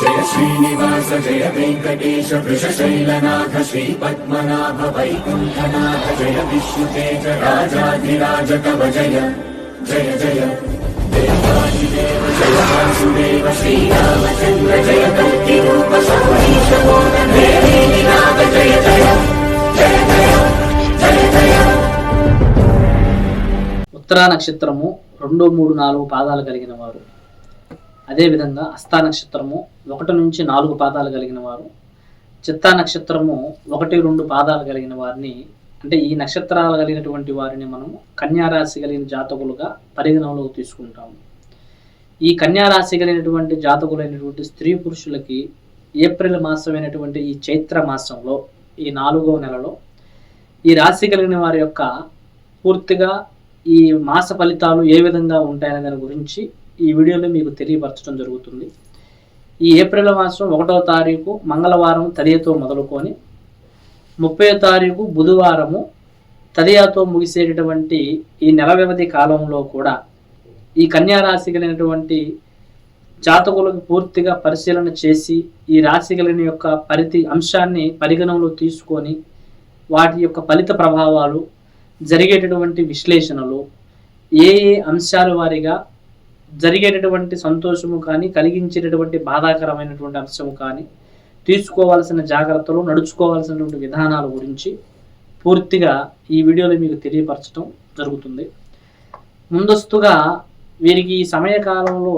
జయ శ్రీనివాస జయ వెంకటేశ వృషశైలనాథ శ్రీ పద్మనాభ వైకుంఠనాథ జయ విష్ణుతేజ రాజాధిరాజ కవ జయ జయ జయ. దేవాదిదేవ జయ వాసుదేవ శ్రీరామచంద్ర జయ కల్కి రూప సౌరీశ నాథ జయ జయ జయ జయ జయ జయ. ఉత్తరా నక్షత్రము రెండు మూడు నాలుగు పాదాలు కలిగిన వారు. అదేవిధంగా హస్తా నక్షత్రము ఒకటి నుంచి నాలుగు పాదాలు కలిగిన వారు చిత్తా నక్షత్రము ఒకటి రెండు పాదాలు కలిగిన వారిని అంటే ఈ నక్షత్రాలు కలిగినటువంటి వారిని మనము కన్యారాశి కలిగిన జాతకులుగా పరిగణనలోకి తీసుకుంటాము. ఈ కన్యారాశి కలిగినటువంటి జాతకులైనటువంటి స్త్రీ పురుషులకి ఏప్రిల్ మాసమైనటువంటి ఈ చైత్ర మాసంలో ఈ నాలుగవ నెలలో ఈ రాశి కలిగిన వారి యొక్క పూర్తిగా ఈ మాస ఫలితాలు ఏ విధంగా ఉంటాయనే దాని గురించి ఈ వీడియోలో మీకు తెలియపరచడం జరుగుతుంది. ఈ ఏప్రిల్ మాసం ఒకటవ తారీఖు మంగళవారం తదియతో మొదలుకొని ముప్పై తారీఖు బుధవారము తదియాతో ముగిసేటటువంటి ఈ నెల వ్యవధి కాలంలో కూడా ఈ కన్యా రాశి కలిగినటువంటి జాతకులకు పూర్తిగా పరిశీలన చేసి ఈ రాశి కలిగిన యొక్క పరిధి అంశాన్ని పరిగణనలో తీసుకొని వాటి యొక్క ఫలిత ప్రభావాలు జరిగేటటువంటి విశ్లేషణలు ఏ ఏ అంశాల వారిగా జరిగేటటువంటి సంతోషము కానీ కలిగించేటటువంటి బాధాకరమైనటువంటి అంశము కానీ తీసుకోవాల్సిన జాగ్రత్తలు నడుచుకోవాల్సినటువంటి విధానాల గురించి పూర్తిగా ఈ వీడియోలో మీకు తెలియపరచడం జరుగుతుంది. ముందస్తుగా వీరికి ఈ సమయకాలంలో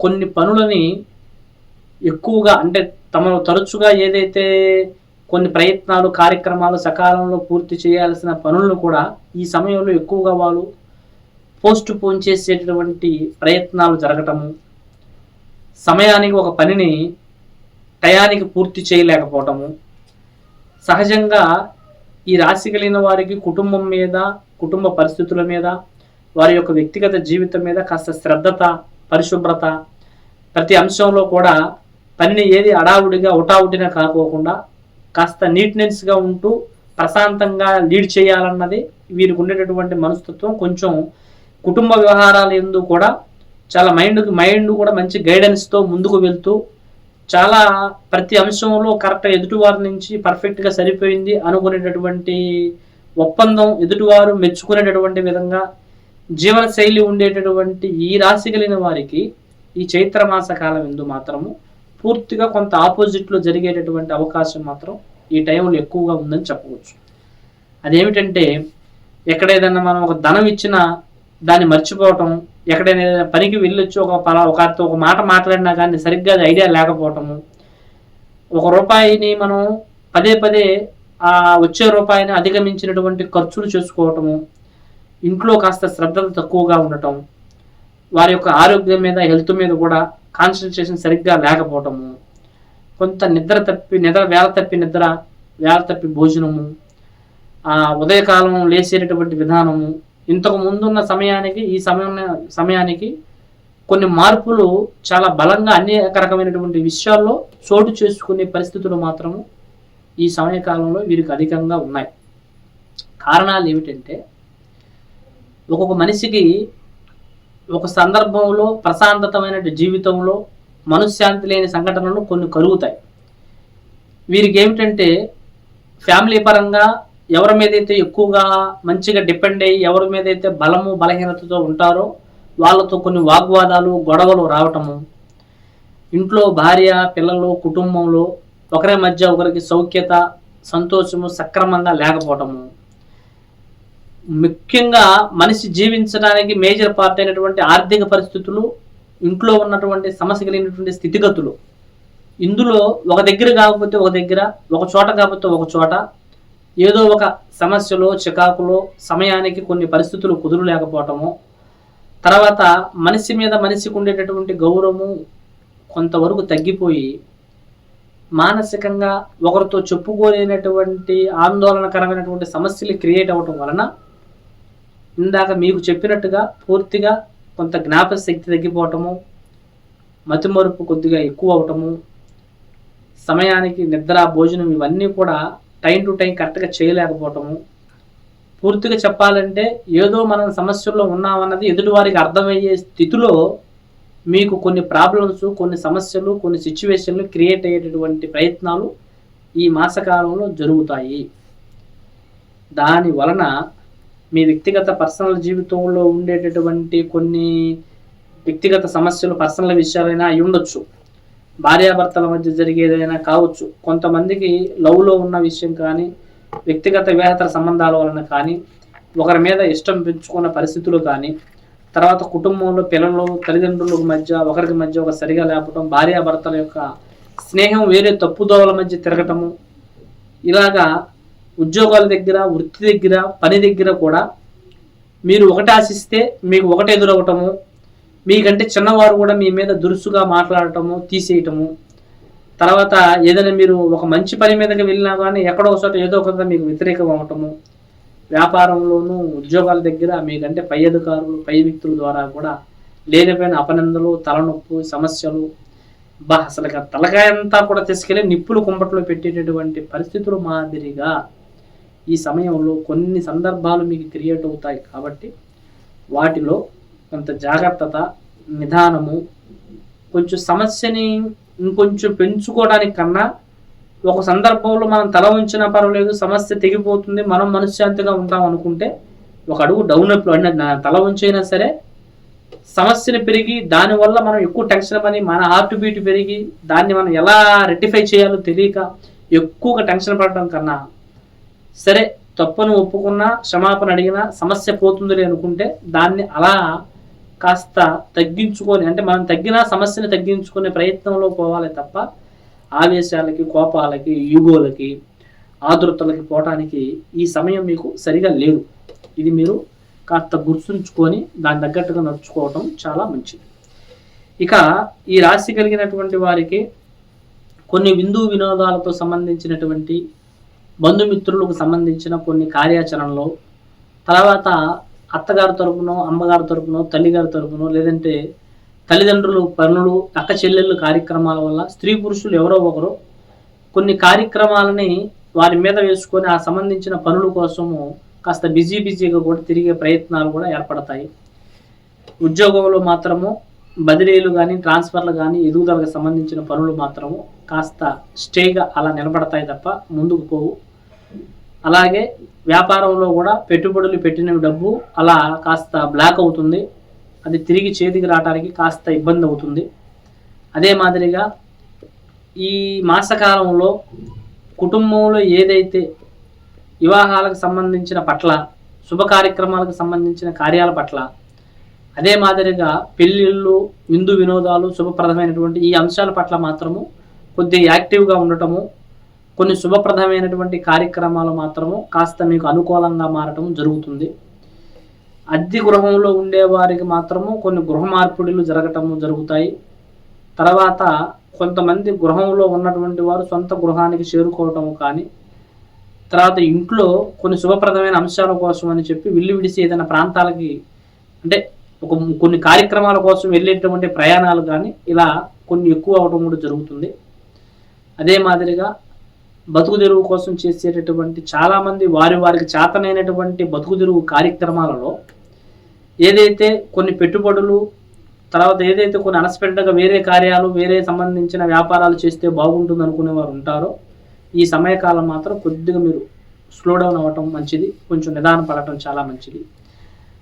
కొన్ని పనులని ఎక్కువగా అంటే తమను తరచుగా ఏదైతే కొన్ని ప్రయత్నాలు కార్యక్రమాలు సకాలంలో పూర్తి చేయాల్సిన పనులను కూడా ఈ సమయంలో ఎక్కువగా వాళ్ళు పోస్ట్ పోన్ చేసేటటువంటి ప్రయత్నాలు జరగటము సమయానికి ఒక పనిని టయానికి పూర్తి చేయలేకపోవటము సహజంగా ఈ రాశి కలిగిన వారికి కుటుంబం మీద కుటుంబ పరిస్థితుల మీద వారి యొక్క వ్యక్తిగత జీవితం మీద కాస్త శ్రద్ధత పరిశుభ్రత ప్రతి అంశంలో కూడా పనిని ఏది అడావుడిగా ఉటావుటిన కాకోకుండా కాస్త నీట్నెస్గా ఉంటూ ప్రశాంతంగా లీడ్ చేయాలన్నది వీరికి ఉండేటటువంటి మనస్తత్వం. కొంచెం కుటుంబ వ్యవహారాల ఎందు కూడా చాలా మైండ్ మైండ్ కూడా మంచి గైడెన్స్తో ముందుకు వెళ్తూ చాలా ప్రతి అంశంలో కరెక్ట్ ఎదుటివారి నుంచి పర్ఫెక్ట్గా సరిపోయింది అనుకునేటటువంటి ఒప్పందం ఎదుటివారు మెచ్చుకునేటటువంటి విధంగా జీవన శైలి ఉండేటటువంటి ఈ రాశి కలిగిన వారికి ఈ చైత్రమాస కాలం ఎందు మాత్రము పూర్తిగా కొంత ఆపోజిట్లో జరిగేటటువంటి అవకాశం మాత్రం ఈ టైంలో ఎక్కువగా ఉందని చెప్పవచ్చు. అదేమిటంటే ఎక్కడ ఏదైనా మనం ఒక ధనం ఇచ్చినా దాన్ని మర్చిపోవటం ఎక్కడైనా పనికి వెళ్ళొచ్చి ఒక పలా ఒకరితో ఒక మాట మాట్లాడినా కానీ సరిగ్గా అది ఐడియా లేకపోవటము. ఒక రూపాయిని మనం పదే పదే ఆ వచ్చే రూపాయిని అధిగమించినటువంటి ఖర్చులు చేసుకోవటము ఇంట్లో కాస్త శ్రద్ధలు తక్కువగా ఉండటం వారి యొక్క ఆరోగ్యం మీద హెల్త్ మీద కూడా కాన్సన్ట్రేషన్ సరిగ్గా లేకపోవటము కొంత నిద్ర తప్పి నిద్ర వేల తప్పి నిద్ర వేల తప్పి భోజనము ఆ ఉదయకాలం లేచేటటువంటి విధానము ఇంతకు ముందున్న సమయానికి ఈ సమయం సమయానికి కొన్ని మార్పులు చాలా బలంగా అనేక రకమైనటువంటి విషయాల్లో చోటు చేసుకునే పరిస్థితులు మాత్రము ఈ సమయకాలంలో వీరికి అధికంగా ఉన్నాయి. కారణాలు ఏమిటంటే ఒక్కొక్క మనిషికి ఒక సందర్భంలో ప్రశాంతతమైన జీవితంలో మనశ్శాంతి లేని సంఘటనలు కొన్ని కలుగుతాయి. వీరికి ఏమిటంటే ఫ్యామిలీ పరంగా ఎవరి మీద అయితే ఎక్కువగా మంచిగా డిపెండ్ అయ్యి ఎవరి మీద అయితే బలము బలహీనతతో ఉంటారో వాళ్ళతో కొన్ని వాగ్వాదాలు గొడవలు రావటము. ఇంట్లో భార్య పిల్లలు కుటుంబంలో ఒకరి మధ్య ఒకరికి సౌఖ్యత సంతోషము సక్రమంగా లేకపోవటము. ముఖ్యంగా మనిషి జీవించడానికి మేజర్ పార్ట్ అయినటువంటి ఆర్థిక పరిస్థితులు ఇంట్లో ఉన్నటువంటి సమస్య కలిగినటువంటి స్థితిగతులు. ఇందులో ఒక దగ్గర కాకపోతే ఒక దగ్గర ఒక చోట కాకపోతే ఒక చోట ఏదో ఒక సమస్యలో చికాకులో సమయానికి కొన్ని పరిస్థితులు కుదురు లేకపోవటము తర్వాత మనిషి మీద మనిషికి ఉండేటటువంటి గౌరవము కొంతవరకు తగ్గిపోయి మానసికంగా ఒకరితో చెప్పుకోలేనటువంటి ఆందోళనకరమైనటువంటి సమస్యలు క్రియేట్ అవ్వటం వలన ఇందాక మీకు చెప్పినట్టుగా పూర్తిగా కొంత జ్ఞాపక శక్తి తగ్గిపోవటము మతిమరుపు కొద్దిగా ఎక్కువ అవటము సమయానికి నిద్ర భోజనం ఇవన్నీ కూడా టైం టు టైం కరెక్ట్గా చేయలేకపోవటము. పూర్తిగా చెప్పాలంటే ఏదో మనం సమస్యల్లో ఉన్నామన్నది ఎదుటివారికి అర్థమయ్యే స్థితిలో మీకు కొన్ని ప్రాబ్లమ్స్ కొన్ని సమస్యలు కొన్ని సిచ్యువేషన్లు క్రియేట్ అయ్యేటటువంటి ప్రయత్నాలు ఈ మాసకాలంలో జరుగుతాయి. దాని వలన మీ వ్యక్తిగత పర్సనల్ జీవితంలో ఉండేటటువంటి కొన్ని వ్యక్తిగత సమస్యలు పర్సనల్ విషయాలైనా అయి ఉండొచ్చు. భార్యాభర్తల మధ్య జరిగేదైనా కావచ్చు. కొంతమందికి లవ్లో ఉన్న విషయం కానీ వ్యక్తిగత వివాహేతర సంబంధాల వలన కానీ ఒకరి మీద ఇష్టం పెంచుకున్న పరిస్థితులు కానీ తర్వాత కుటుంబంలో పిల్లలు తల్లిదండ్రుల మధ్య ఒకరికి మధ్య ఒక సరిగా లేపటం భార్యాభర్తల యొక్క స్నేహం వేరే తప్పుదోవల మధ్య తిరగటము ఇలాగా ఉద్యోగాల దగ్గర వృత్తి దగ్గర పని దగ్గర కూడా మీరు ఒకటి ఆశిస్తే మీకు ఒకటి ఎదురవటము మీకంటే చిన్నవారు కూడా మీ మీద దురుసుగా మాట్లాడటము తీసేయటము. తర్వాత ఏదైనా మీరు ఒక మంచి పని మీదకి వెళ్ళినా కానీ ఎక్కడో ఒకసారి చోట ఏదో ఒక మీకు వ్యతిరేకం అవటము వ్యాపారంలోనూ ఉద్యోగాల దగ్గర మీకంటే పై అధికారులు పై వ్యక్తుల ద్వారా కూడా లేనిపోయిన అపనిందలు తలనొప్పి సమస్యలు బా అసలు తలకాయంతా తలకాయ అంతా కూడా తీసుకెళ్ళి నిప్పులు కుంపట్లో పెట్టేటటువంటి పరిస్థితులు మాదిరిగా ఈ సమయంలో కొన్ని సందర్భాలు మీకు క్రియేట్ అవుతాయి కాబట్టి వాటిలో కొంత జాగ్రత్త నిదానము కొంచెం సమస్యని ఇంకొంచెం పెంచుకోవడానికి కన్నా ఒక సందర్భంలో మనం తల ఉంచినా పర్వాలేదు సమస్య తెగిపోతుంది మనం మనశ్శాంతిగా ఉంటాం అనుకుంటే ఒక అడుగు డౌన్ అంటే తల ఉంచైనా సరే సమస్యను పెరిగి దానివల్ల మనం ఎక్కువ టెన్షన్ పని మన హార్ట్ బీట్ పెరిగి దాన్ని మనం ఎలా రెక్టిఫై చేయాలో తెలియక ఎక్కువగా టెన్షన్ పడటం కన్నా సరే తప్పును ఒప్పుకున్నా క్షమాపణ అడిగినా సమస్య పోతుందిలే అనుకుంటే దాన్ని అలా కాస్త తగ్గించుకొని అంటే మనం తగ్గిన సమస్యని తగ్గించుకునే ప్రయత్నంలో పోవాలి తప్ప ఆవేశాలకి కోపాలకి ఈగోలకి ఆదృతలకి పోవటానికి ఈ సమయం మీకు సరిగా లేదు. ఇది మీరు కాస్త గుర్తుంచుకొని దాని తగ్గట్టుగా నడుచుకోవటం చాలా మంచిది. ఇక ఈ రాశి కలిగినటువంటి వారికి కొన్ని విందు వినోదాలతో సంబంధించినటువంటి బంధుమిత్రులకు సంబంధించిన కొన్ని కార్యాచరణలో తర్వాత అత్తగారి తరపునో అమ్మగారి తరపునో తల్లిగారి తరపునో లేదంటే తల్లిదండ్రులు పనులు అక్క చెల్లెళ్ళు కార్యక్రమాల వల్ల స్త్రీ పురుషులు ఎవరో ఒకరు కొన్ని కార్యక్రమాలని వారి మీద వేసుకొని ఆ సంబంధించిన పనుల కోసము కాస్త బిజీ బిజీగా కూడా తిరిగే ప్రయత్నాలు కూడా ఏర్పడతాయి. ఉద్యోగంలో మాత్రము బదిలీలు కానీ ట్రాన్స్ఫర్లు కానీ ఎదుగుదలకు సంబంధించిన పనులు మాత్రము కాస్త స్టేగా అలా నిలబడతాయి తప్ప ముందుకు పోవు. అలాగే వ్యాపారంలో కూడా పెట్టుబడులు పెట్టిన డబ్బు అలా కాస్త బ్లాక్ అవుతుంది. అది తిరిగి చేతికి రావడానికి కాస్త ఇబ్బంది అవుతుంది. అదే మాదిరిగా ఈ మాసకాలంలో కుటుంబంలో ఏదైతే వివాహాలకు సంబంధించిన పట్ల శుభ కార్యక్రమాలకు సంబంధించిన కార్యాల పట్ల అదే మాదిరిగా పెళ్ళిళ్ళు విందు వినోదాలు శుభప్రదమైనటువంటి ఈ అంశాల పట్ల మాత్రము కొద్దిగా యాక్టివ్గా ఉండటము కొన్ని శుభప్రదమైనటువంటి కార్యక్రమాలు మాత్రము కాస్త మీకు అనుకూలంగా మారటం జరుగుతుంది. అద్దె గృహంలో ఉండే వారికి మాత్రము కొన్ని గృహ మార్పిడులు జరగటము జరుగుతాయి. తర్వాత కొంతమంది గృహంలో ఉన్నటువంటి వారు సొంత గృహానికి చేరుకోవటము కానీ తర్వాత ఇంట్లో కొన్ని శుభప్రదమైన అంశాల కోసం అని చెప్పి విల్లు విడిసి ఏదైనా ప్రాంతాలకి అంటే ఒక కొన్ని కార్యక్రమాల కోసం వెళ్ళేటువంటి ప్రయాణాలు కానీ ఇలా కొన్ని ఎక్కువ అవడం కూడా జరుగుతుంది. అదే మాదిరిగా బతుకు తెరువు కోసం చేసేటటువంటి చాలామంది వారి వారికి చేతనైనటువంటి బతుకు తెరువు కార్యక్రమాలలో ఏదైతే కొన్ని పెట్టుబడులు తర్వాత ఏదైతే కొన్ని అన్ఎక్స్పెక్టెడ్గా వేరే కార్యాలు వేరే సంబంధించిన వ్యాపారాలు చేస్తే బాగుంటుంది అనుకునే వారు ఉంటారో ఈ సమయకాలం మాత్రం కొద్దిగా మీరు స్లో డౌన్ అవ్వటం మంచిది. కొంచెం నిదానం పడటం చాలా మంచిది.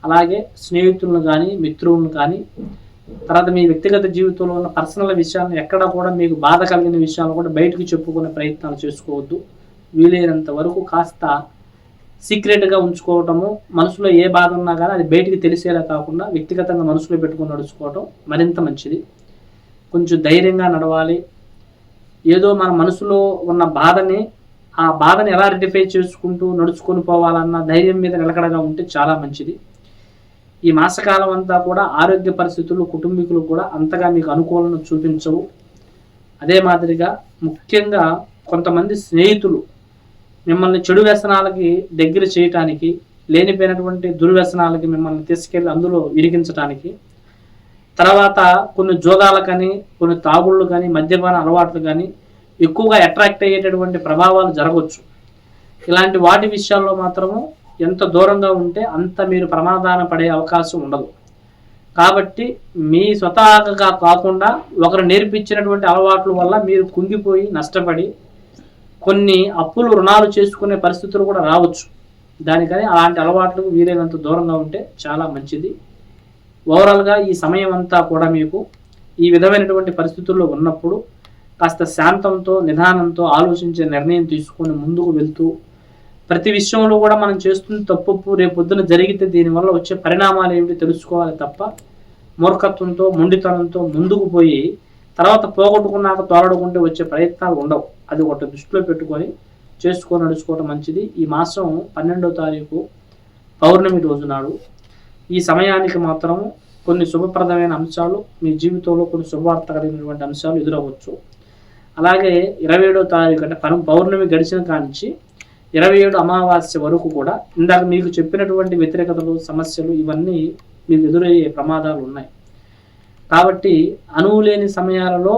అలాగే స్నేహితులను కానీ మిత్రులను కానీ తర్వాత మీ వ్యక్తిగత జీవితంలో ఉన్న పర్సనల్ విషయాలను ఎక్కడ కూడా మీకు బాధ కలిగిన విషయాలు కూడా బయటకు చెప్పుకునే ప్రయత్నాలు చేసుకోవద్దు. వీలైనంత వరకు కాస్త సీక్రెట్గా ఉంచుకోవటము మనసులో ఏ బాధ ఉన్నా కానీ అది బయటికి తెలిసేలా కాకుండా వ్యక్తిగతంగా మనసులో పెట్టుకుని నడుచుకోవటం మరింత మంచిది. కొంచెం ధైర్యంగా నడవాలి. ఏదో మన మనసులో ఉన్న బాధని ఆ బాధని ఎలా రెక్టిఫై చేసుకుంటూ నడుచుకొని పోవాలన్న ధైర్యం మీద నిలకడగా ఉంటే చాలా మంచిది. ఈ మాసకాలం అంతా కూడా ఆరోగ్య పరిస్థితులు కుటుంబీకులు కూడా అంతగా మీకు అనుకూలన చూపించవు. అదే మాదిరిగా ముఖ్యంగా కొంతమంది స్నేహితులు మిమ్మల్ని చెడు వ్యసనాలకి దగ్గర చేయటానికి లేనిపోయినటువంటి దుర్వ్యసనాలకి మిమ్మల్ని తీసుకెళ్ళి అందులో ఇరిగించడానికి తర్వాత కొన్ని జోదాలకని కొన్ని తాగుళ్ళు కానీ మద్యపాన అలవాట్లు కానీ ఎక్కువగా అట్రాక్ట్ అయ్యేటటువంటి ప్రభావాలు జరగవచ్చు. ఇలాంటి వాటి విషయాల్లో మాత్రము ఎంత దూరంగా ఉంటే అంత మీరు ప్రమాదాన పడే అవకాశం ఉండదు. కాబట్టి మీ స్వతహాగా కాకుండా ఒకరు నేర్పించినటువంటి అలవాట్ల వల్ల మీరు కుంగిపోయి నష్టపడి కొన్ని అప్పులు రుణాలు చేసుకునే పరిస్థితులు కూడా రావచ్చు. దానికని అలాంటి అలవాట్లకు వీలైనంత దూరంగా ఉంటే చాలా మంచిది. ఓవరాల్గా ఈ సమయం అంతా కూడా మీకు ఈ విధమైనటువంటి పరిస్థితుల్లో ఉన్నప్పుడు కాస్త శాంతంతో నిదానంతో ఆలోచించే నిర్ణయం తీసుకొని ముందుకు వెళ్తూ ప్రతి విషయంలో కూడా మనం చేస్తున్న తప్పు రేపు పొద్దున జరిగితే దీనివల్ల వచ్చే పరిణామాలు ఏమిటి తెలుసుకోవాలి తప్ప మూర్ఖత్వంతో మొండితనంతో ముందుకు పోయి తర్వాత పోగొట్టుకున్నాక తోలడుకుంటే వచ్చే ప్రయత్నాలు ఉండవు. అది ఒకటి దృష్టిలో పెట్టుకొని చేసుకొని నడుచుకోవడం మంచిది. ఈ మాసం పన్నెండో తారీఖు పౌర్ణమి రోజు నాడు ఈ సమయానికి మాత్రం కొన్ని శుభప్రదమైన అంశాలు మీ జీవితంలో కొన్ని శుభవార్త కలిగినటువంటి అంశాలు ఎదురవ్వచ్చు అలాగే ఇరవై ఏడో తారీఖు అంటే పను పౌర్ణమి గడిచిన కానించి ఇరవై ఏడు అమావాస్య వరకు కూడా ఇందాక మీకు చెప్పినటువంటి వ్యతిరేకతలు సమస్యలు ఇవన్నీ మీకు ఎదురయ్యే ప్రమాదాలు ఉన్నాయి. కాబట్టి అనువు లేని సమయాలలో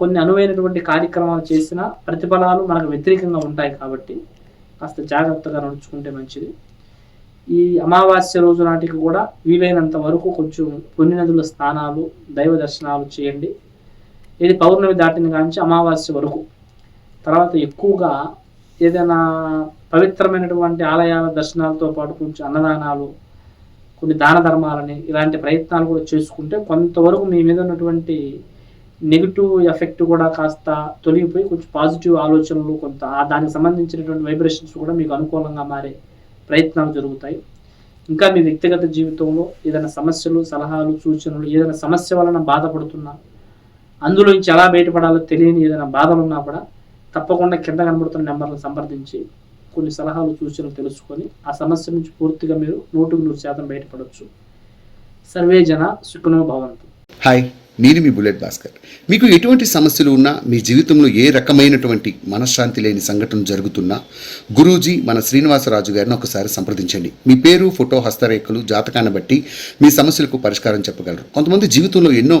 కొన్ని అనువైనటువంటి కార్యక్రమాలు చేసిన ప్రతిఫలాలు మనకు వ్యతిరేకంగా ఉంటాయి కాబట్టి కాస్త జాగ్రత్తగా నడుచుకుంటే మంచిది. ఈ అమావాస్య రోజు నాటికి కూడా వీలైనంత వరకు కొంచెం పుణ్య నదుల స్నానాలు దైవ దర్శనాలు చేయండి. ఇది పౌర్ణమి దాటిన కాంచి అమావాస్య వరకు. తర్వాత ఎక్కువగా ఏదైనా పవిత్రమైనటువంటి ఆలయాల దర్శనాలతో పాటు కొంచెం అన్నదానాలు కొన్ని దాన ధర్మాలని ఇలాంటి ప్రయత్నాలు కూడా చేసుకుంటే కొంతవరకు మీ మీద ఉన్నటువంటి నెగిటివ్ ఎఫెక్ట్ కూడా కాస్త తొలగిపోయి కొంచెం పాజిటివ్ ఆలోచనలు కొంత దానికి సంబంధించినటువంటి వైబ్రేషన్స్ కూడా మీకు అనుకూలంగా మారే ప్రయత్నాలు జరుగుతాయి. ఇంకా మీ వ్యక్తిగత జీవితంలో ఏదైనా సమస్యలు సలహాలు సూచనలు ఏదైనా సమస్య వలన బాధపడుతున్నా అందులో నుంచి ఎలా బయటపడాలో తెలియని ఏదైనా బాధలు ఉన్నా కూడా తప్పకుండా కింద కనబడుతున్న నెంబర్లను సంప్రదించి కొన్ని సలహాలు సూచనలు తెలుసుకొని ఆ సమస్య నుంచి పూర్తిగా మీరు నూటికి నూరు శాతం బయటపడవచ్చు సర్వే జన సుఖనో భవంతు. హాయ్ నేను మీ బుల్లెట్ భాస్కర్. మీకు ఎటువంటి సమస్యలు ఉన్నా మీ జీవితంలో ఏ రకమైనటువంటి మనశ్శాంతి లేని సంఘటన జరుగుతున్నా గురూజీ మన శ్రీనివాసరాజు గారిని ఒకసారి సంప్రదించండి. మీ పేరు ఫోటో హస్తరేఖలు జాతకాన్ని బట్టి మీ సమస్యలకు పరిష్కారం చెప్పగలరు. కొంతమంది జీవితంలో ఎన్నో